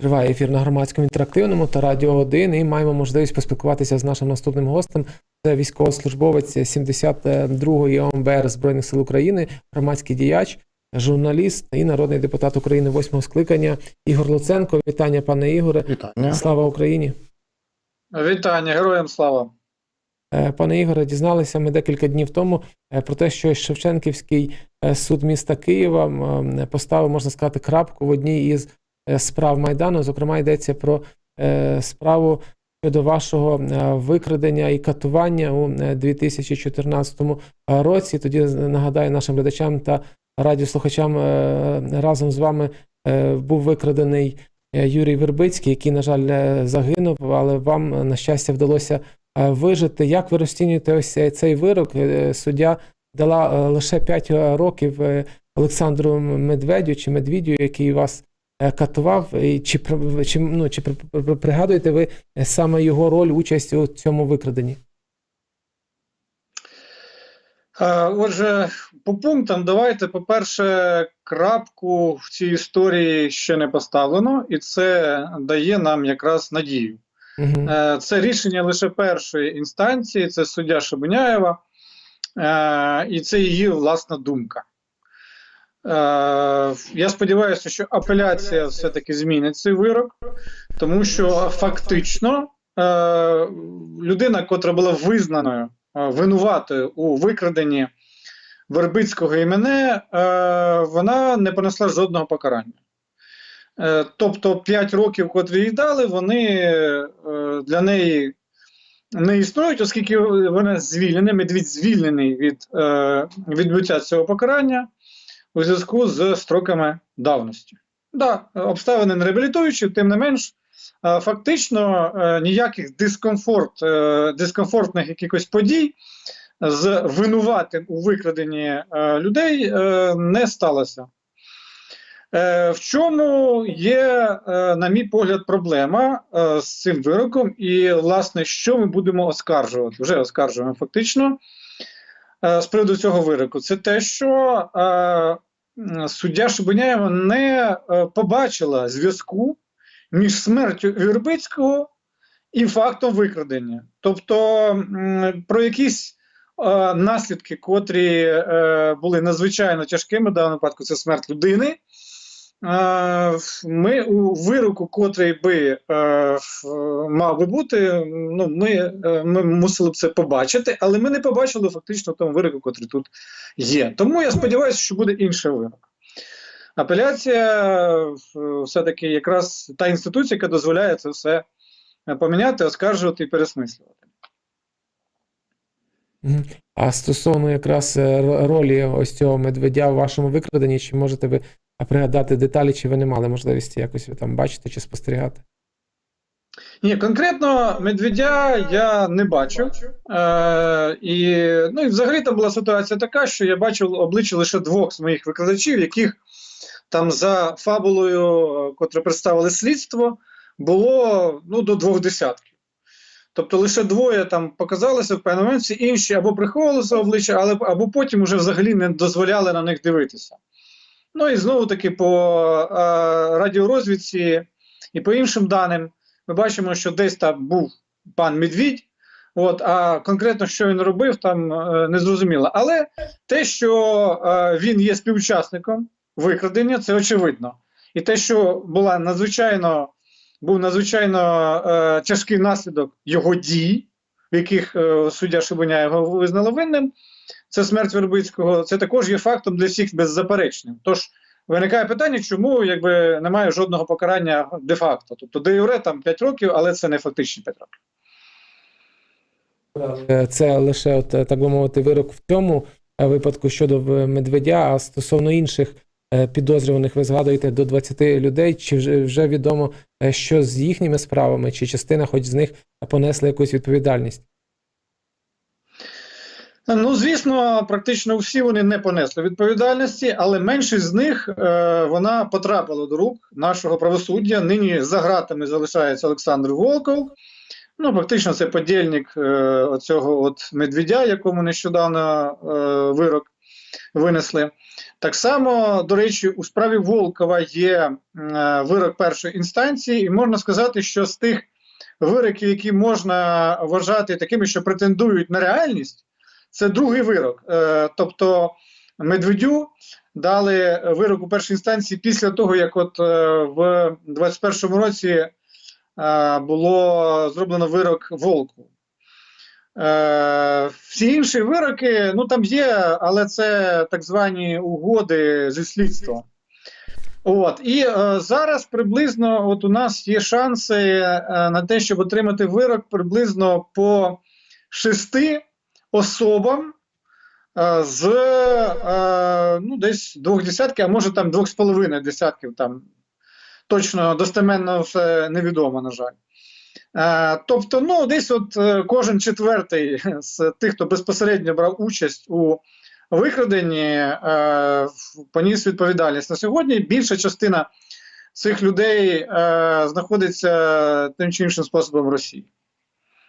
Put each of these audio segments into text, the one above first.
Триває ефір на громадському інтерактивному та радіо 1 і маємо можливість поспілкуватися з нашим наступним гостем. Це військовослужбовець 72-ї ОМБР Збройних сил України, громадський діяч, журналіст і народний депутат України восьмого скликання Ігор Луценко. Вітання, пане Ігоре. Вітання. Слава Україні. Вітання, героям слава. Е, Пане Ігоре, дізналися ми декілька днів тому е, про те, що Шевченківський е, суд міста Києва поставив, можна сказати, крапку в одній із справ Майдану. Зокрема, йдеться про е, справу щодо вашого е, викрадення і катування у е, 2014 році. Тоді нагадаю нашим глядачам та радіослухачам е, разом з вами е, був викрадений е, Юрій Вербицький, який, на жаль, е, загинув, але вам, е, на щастя, вдалося е, вижити. Як ви розцінюєте ось цей- вирок? Е, Суддя дала е, лише 5 років е, Олександру Медведю чи Медвідю, який вас е, катував. І Чи, чи, ну, чи при- при- пригадуєте ви е, саме його роль, участь у цьому викраденні? Е, Отже, по пунктам давайте, по-перше, крапку в цій історії ще не поставлено, і це дає нам якраз надію. Угу. Е, Це рішення лише першої інстанції, це суддя Шабуняєва, е, і це її власна думка. Е, Я сподіваюся, що апеляція все-таки змінить цей вирок, тому що фактично е, людина, котра була визнаною е, винуватою у викраденні Вербицького і мене, е, вона не понесла жодного покарання. Тобто 5 років, котрі їй дали, вони для неї не існують, оскільки вона звільнена, медвідь звільнений від відбуття цього покарання у зв'язку з строками давності. Да, обставини не реабілітуючі, тим не менш, е, фактично е, ніяких дискомфорт, е, дискомфортних якихось подій з винуватим у викраденні людей не сталося. В чому є, на мій погляд, проблема з цим вироком, і, власне, що ми будемо оскаржувати? Вже оскаржуємо фактично з приводу цього вироку. Це те, що е, суддя Шубиняєва не е, побачила зв'язку між смертю Вірбицького і фактом викрадення. Тобто про якісь е, наслідки, котрі е, були надзвичайно тяжкими в даному випадку, це смерть людини. Ми у вироку, котрий би е, мав би бути, ну ми, е, ми мусили б це побачити, але ми не побачили фактично в тому вироку, котрий тут є. Тому я сподіваюся, що буде інший вирок. Апеляція все-таки якраз та інституція, яка дозволяє це все е, поміняти, оскаржувати і пересмислювати. А стосовно якраз ролі ось цього медведя у вашому викраденні, чи можете ви пригадати деталі, чи ви не мали можливості якось там бачити чи спостерігати? Ні, конкретно медведя я не бачив. Е, і, ну, і взагалі там була ситуація така, що я бачив обличчя лише двох з моїх викладачів, яких там за фабулою, котре представили слідство, було ну, до двох десятків. Тобто лише двоє там показалися в певному момент, інші або приховували своє обличчя, але, або потім уже взагалі не дозволяли на них дивитися. Ну і знову таки по е, радіорозвідці і по іншим даним ми бачимо, що десь там був пан Медвідь, от, а конкретно, що він робив, там е, не зрозуміло. Але те, що е, він є співучасником викрадення, це очевидно. І те, що була надзвичайно, був надзвичайно е, тяжкий наслідок його дій, в яких е, суддя його визнала винним, це смерть Вербицького, це також є фактом для всіх беззаперечним. Тож Виникає питання, чому якби немає жодного покарання де-факто. Тобто де юре там 5 років, але це не фактичні 5 років. Е, Це лише, от, е, так би мовити, вирок в цьому е, випадку щодо медведя, а стосовно інших підозрюваних, ви згадуєте до 20 людей, чи вже, відомо, що з їхніми справами, чи частина хоч з них понесли якусь відповідальність? Ну, звісно, практично всі вони не понесли відповідальності, але меншість з них е, вона потрапила до рук нашого правосуддя. Нині за ґратами залишається Олександр Волков. Ну, фактично, це подільник е, оцього от медведя, якому нещодавно е, вирок винесли. Так само, до речі, у справі Волкова є е, вирок першої інстанції, і можна сказати, що з тих вироків, які можна вважати такими, що претендують на реальність, це другий вирок. Е, тобто Медведю дали вирок у першій інстанції після того, як от е, в 21-му році е, було зроблено вирок Волку. Всі інші вироки, ну там є, але це так звані угоди зі слідством. От і е, зараз приблизно от у нас є шанси е, на те, щоб отримати вирок приблизно по шести особам е, з е, ну, десь двох десятків, а може там двох з половиною десятків. Там точно достеменно все невідомо, на жаль. Е, тобто, ну, десь от кожен четвертий з тих, хто безпосередньо брав участь у викраденні, поніс відповідальність. На сьогодні більша частина цих людей знаходиться тим чи іншим способом в Росії.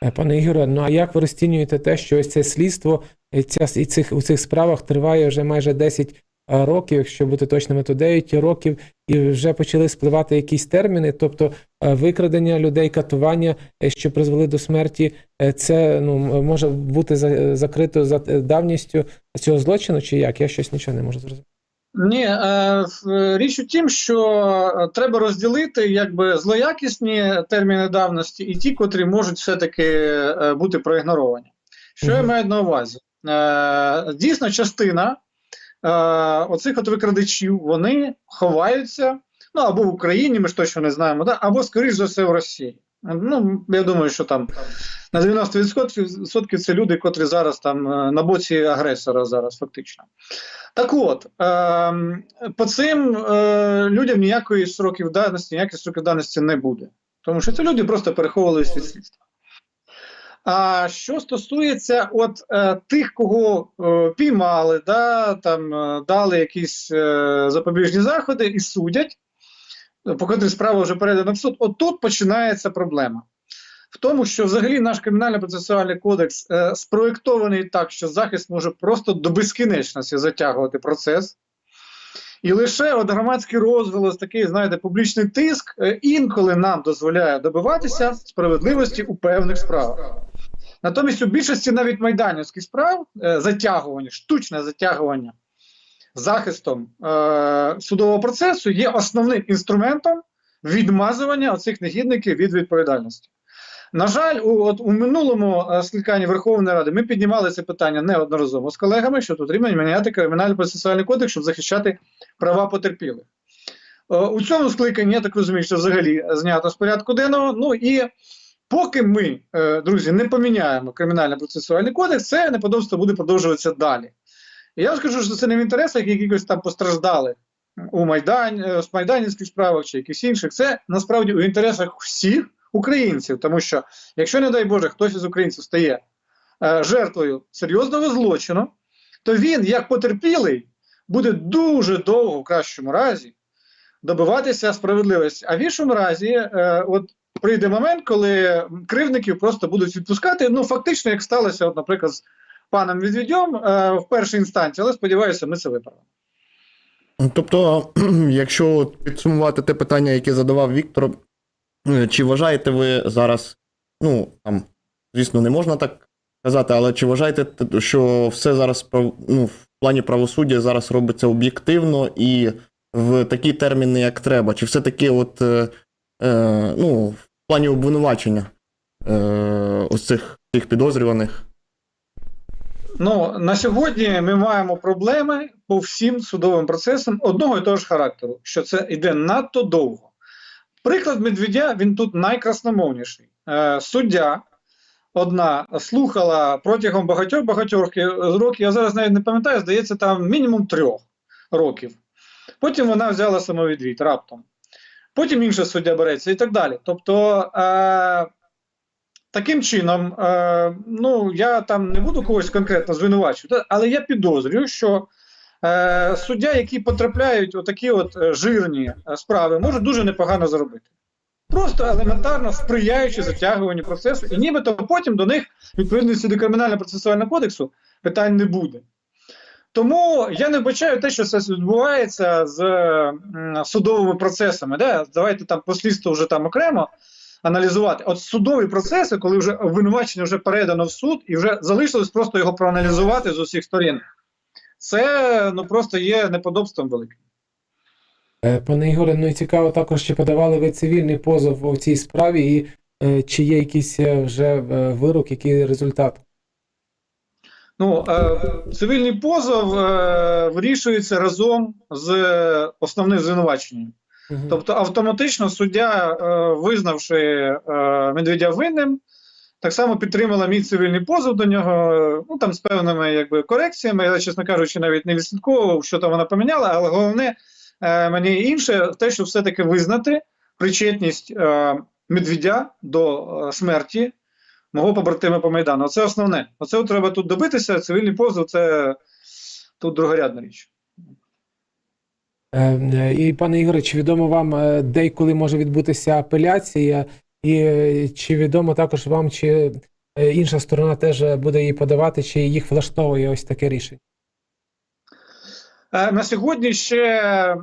Е, Пане Ігоре, ну а як ви розцінюєте те, що ось це слідство ця, і цих, у цих справах триває вже майже 10 е, років, якщо бути точними, то 9 років, і вже почали спливати якісь терміни, тобто е, викрадення людей, катування, що призвели до смерті, це ну, може бути за- закрито за давністю цього злочину, чи як? Я щось нічого не можу зрозуміти. Ні, е, річ у тім, що е, треба розділити якби злоякісні терміни давності і ті, котрі можуть все-таки е, бути проігноровані. Що я маю на увазі? Е, дійсно, частина е, оцих от викрадачів вони ховаються ну або в Україні, ми ж точно не знаємо, да, або, скоріш за все, в Росії. Ну, я думаю, що там на 90% це люди, котрі зараз там е, на боці агресора зараз, фактично. Так от, ем, по цим е, людям ніякої сроків давності, ніяких сроків давності не буде. Тому що ці люди просто переховувалися від слідства. А що стосується от е, тих, кого піймали, да, там, дали якісь запобіжні заходи і судять, по котрій справа вже передана в суд, от тут починається проблема. В тому, що взагалі наш кримінально-процесуальний кодекс е, спроєктований так, що захист може просто до безкінечності затягувати процес. І лише от громадський розголос, такий, знаєте, публічний тиск е, інколи нам дозволяє добиватися справедливості у певних справах. Натомість у більшості навіть майданівських справ е, затягування, штучне затягування захистом е, судового процесу є основним інструментом відмазування оцих негідників від відповідальності. На жаль, у, от, у минулому е, скликанні Верховної Ради ми піднімали це питання неодноразово з колегами, що потрібно міняти кримінальний процесуальний кодекс, щоб захищати права потерпілих. Е, у цьому скликанні, я так розумію, що взагалі знято з порядку денного. Ну і поки ми, е, друзі, не поміняємо кримінальний процесуальний кодекс, це неподобство буде продовжуватися далі. Я скажу, що це не в інтересах якихось там постраждалих у Майдані, е, з майданівських справах чи якихось інших. Це насправді у інтересах всіх українців, тому що якщо, не дай Боже, хтось із українців стає е, жертвою серйозного злочину, то він, як потерпілий, буде дуже довго, в кращому разі, добиватися справедливості. А в іншому разі, е, от прийде момент, коли кривдників просто будуть відпускати. Ну, фактично, як сталося, от, наприклад, паном Відвідьом е, в першій інстанції, але сподіваюся, ми це виправимо. Тобто, якщо підсумувати те питання, яке задавав Віктор, е, чи вважаєте ви зараз, ну там, звісно, не можна так казати, але чи вважаєте, що все зараз ну, в плані правосуддя зараз робиться об'єктивно і в такі терміни, як треба? Чи все-таки, от, е, е, ну, в плані обвинувачення е, ось цих, цих підозрюваних? Ну на сьогодні ми маємо проблеми по всім судовим процесам одного і того ж характеру, що це йде надто довго. Приклад Медведя він тут найкрасномовніший. Е, суддя одна слухала протягом багатьох багатьох років, я зараз навіть не пам'ятаю, здається, там мінімум трьох років. Потім вона взяла самовідвід раптом. Потім інша суддя береться і так далі. Тобто, е, таким чином, е, ну я там не буду когось конкретно звинувачувати, але я підозрюю, що е, суддя, які потрапляють у такі от е, жирні е, справи, можуть дуже непогано заробити. Просто елементарно сприяючи затягуванню процесу, і нібито потім до них, відповідності до кримінально процесуального кодексу, питань не буде. Тому я не вбачаю те, що це відбувається з судовими процесами. Да? Давайте там по слідству вже там окремо аналізувати. От судові процеси, коли вже обвинувачення вже передано в суд, і вже залишилось просто його проаналізувати з усіх сторін. Це ну просто є неподобством великим. Е, Пане Ігоре, ну і цікаво також, чи подавали ви цивільний позов у цій справі, і е, чи є якийсь е, вже е, вирок, який результат? Ну, е, цивільний позов е, вирішується разом з основним звинуваченням. Тобто автоматично суддя, е, визнавши е, Медведя винним, так само підтримала мій цивільний позов до нього, ну там з певними якби, корекціями. Я, чесно кажучи, навіть не відслідковував, що там вона поміняла, але головне е, мені інше, те, що все-таки визнати причетність Медведя до смерті мого побратима по Майдану. Це основне. Оце треба тут добитися. Цивільний позов це тут другорядна річ. Е, е, І, пане Ігоре, чи відомо вам, е, де і коли може відбутися апеляція, і чи відомо також вам, чи інша сторона теж буде її подавати, чи їх влаштовує ось таке рішення? На сьогодні ще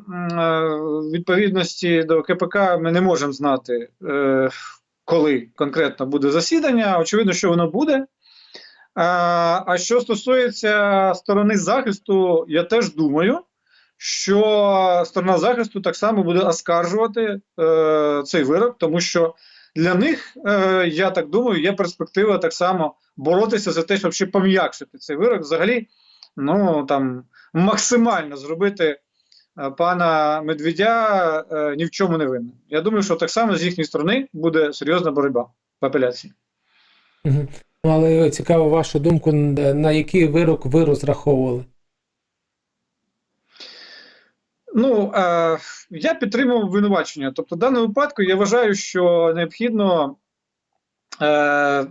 відповідності до КПК ми не можемо знати, коли конкретно буде засідання. Очевидно, що воно буде. А що стосується сторони захисту, я теж думаю, що сторона захисту так само буде оскаржувати е, цей вирок, тому що для них, е, я так думаю, є перспектива так само боротися за те, щоб ще пом'якшити цей вирок. Взагалі, ну там максимально зробити е, пана Медведя е, ні в чому не винним. Я думаю, що так само з їхньої сторони буде серйозна боротьба в апеляції. Ну, але цікаво вашу думку, на який вирок ви розраховували? Ну е, я підтримував винувачення. Тобто, в даному випадку я вважаю, що необхідно е,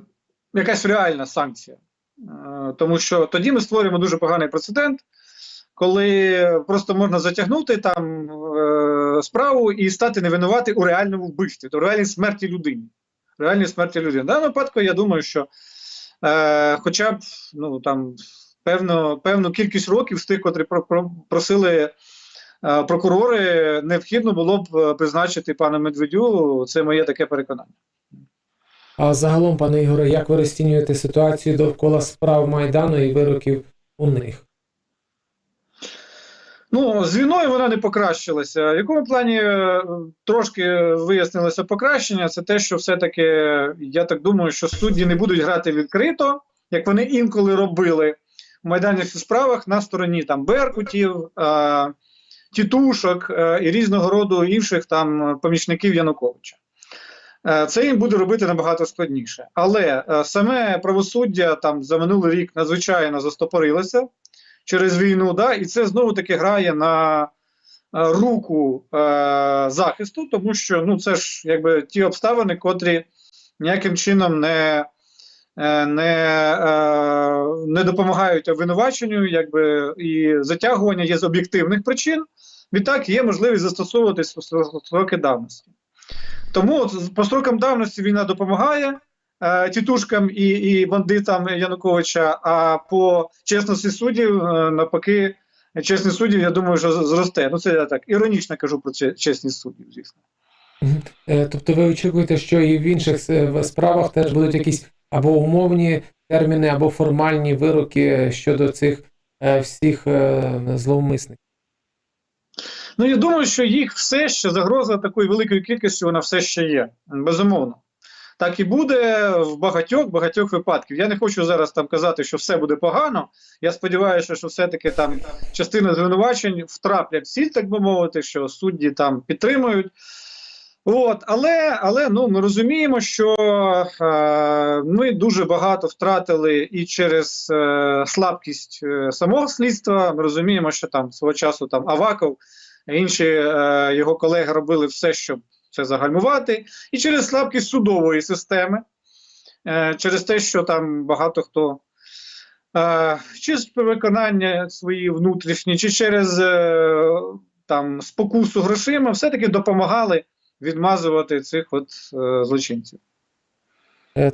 якась реальна санкція, е, тому що тоді ми створюємо дуже поганий прецедент, коли просто можна затягнути там е, справу і стати невинувати у реальному вбивстві, то реальній смерті людини. Реальній смерті людини. В даному випадку я думаю, що е, хоча б ну, там, певно, певну кількість років з тих, котрі про, про, просили прокурори, необхідно було б е, призначити пана Медведю. Це моє таке переконання. А загалом, пане Ігоре, як ви розцінюєте ситуацію довкола справ Майдану і вироків у них? Ну, з війною вона не покращилася. В якому плані е, трошки вияснилося покращення? Це те, що все-таки я так думаю, що судді не будуть грати відкрито, як вони інколи робили в майданних справах на стороні там Беркутів, е, тітушок е, і різного роду інших там помічників Януковича. Е, Це їм буде робити набагато складніше. Але е, саме правосуддя там за минулий рік надзвичайно застопорилося через війну, да, і це знову таки грає на руку е, захисту, тому що ну це ж якби ті обставини, котрі ніяким чином не, не, е, не допомагають обвинуваченню, якби і затягування є з об'єктивних причин. Відтак є можливість застосовувати строки давності. Тому от по строкам давності війна допомагає е, тітушкам і, і бандитам Януковича, а по чесності суддів, е, навпаки, чесність суддів, я думаю, що зросте. Ну, це я так іронічно кажу про чесність суддів, звісно. Е, Тобто ви очікуєте, що і в інших е, справах теж будуть якісь або умовні терміни, або формальні вироки щодо цих е, всіх зловмисників? Ну, я думаю, що їх все ще загроза такої великої кількості, вона все ще є. Безумовно. Так і буде в багатьох багатьох випадків. Я не хочу зараз там казати, що все буде погано. Я сподіваюся, що все-таки там частина звинувачень втраплять в сіль, так би мовити, що судді там підтримують. От, але, але ну, ми розуміємо, що е, ми дуже багато втратили і через е, слабкість е, самого слідства. Ми розуміємо, що там свого часу там Аваков, інші е, його колеги робили все, щоб це загальмувати, і через слабкість судової системи, е, через те, що там багато хто. Е, чи з виконання свої внутрішні, чи через там спокусу грошима, все-таки допомагали відмазувати цих от злочинців.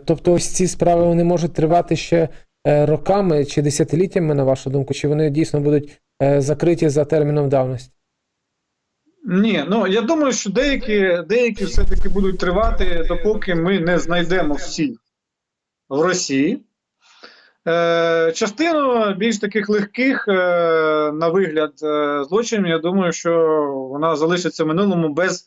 Тобто ось ці справи вони можуть тривати ще роками чи десятиліттями, на вашу думку, чи вони дійсно будуть закриті за терміном давності? Ні, ну я думаю, що деякі, деякі все-таки будуть тривати, допоки ми не знайдемо всіх в Росії. Е, частину більш таких легких, е, на вигляд, е, злочинів, я думаю, що вона залишиться в минулому без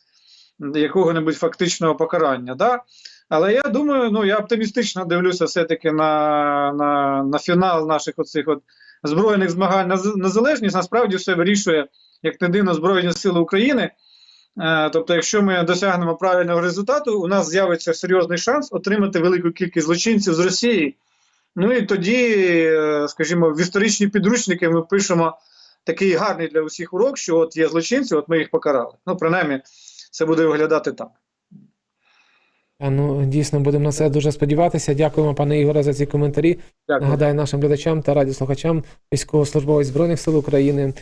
якого-небудь фактичного покарання. Да? Але я думаю, ну я оптимістично дивлюся все-таки на, на, на фінал наших оцих от збройних змагань на незалежність. Насправді все вирішує, як не дивно, Збройні Сили України. Е, Тобто, якщо ми досягнемо правильного результату, у нас з'явиться серйозний шанс отримати велику кількість злочинців з Росії. Ну і тоді, е, скажімо, в історичні підручники ми пишемо такий гарний для усіх урок, що от є злочинці, от ми їх покарали. Ну, принаймні, це буде виглядати так. А, Ну, дійсно, будемо на це дуже сподіватися. Дякуємо, пане Ігоре, за ці коментарі. Дякую. Нагадаю нашим глядачам та радіослухачам, військовослужбовець Збройних сил України, е,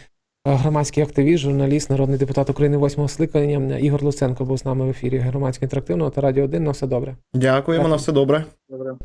громадський активіст, журналіст, народний депутат України восьмого скликання Ігор Луценко був з нами в ефірі громадського інтерактивного та радіо 1. На все добре. Дякуємо на все добре. Добре.